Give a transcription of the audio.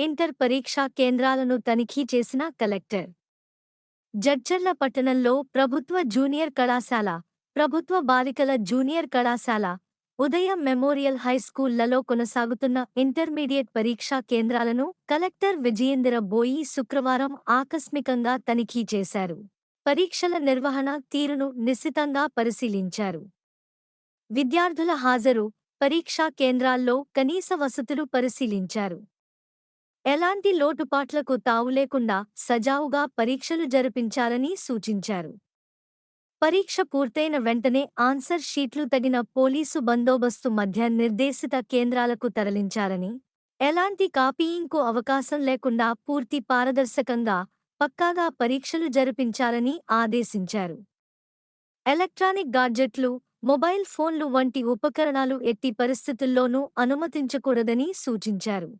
Inter పరీక్షా కేంద్రాలను తనిఖీ చేసిన కలెక్టర్. జడ్చర్ల పట్టణంలో ప్రభుత్వ జూనియర్ కళాశాల ప్రభుత్వ బాలికల జూనియర్ కళాశాల ఉదయం మెమోరియల్ హైస్కూళ్ళలో కొనసాగుతున్న ఇంటర్మీడియట్ పరీక్షా కేంద్రాలను కలెక్టర్ విజయేంద్ర బోయి శుక్రవారం ఆకస్మికంగా తనిఖీ చేశారు. పరీక్షల నిర్వహణ తీరును నిశ్చితంగా పరిశీలించారు. విద్యార్థుల హాజరు పరీక్షా కేంద్రాల్లో కనీస వసతులు పరిశీలించారు. ఎలాంటి లోటుపాట్లకు తావులేకుండా సజావుగా పరీక్షలు జరిపించాలని సూచించారు. పరీక్ష పూర్తయిన వెంటనే ఆన్సర్ షీట్లు తగిన పోలీసు బందోబస్తు మధ్య నిర్దేశిత కేంద్రాలకు తరలించారని ఎలాంటి కాపీయింగ్కు అవకాశం లేకుండా పూర్తి పారదర్శకంగా పక్కాగా పరీక్షలు జరిపించాలని ఆదేశించారు. ఎలక్ట్రానిక్ గాడ్జెట్లు మొబైల్ ఫోన్లు వంటి ఉపకరణాలు ఎట్టి పరిస్థితుల్లోనూ అనుమతించకూడదని సూచించారు.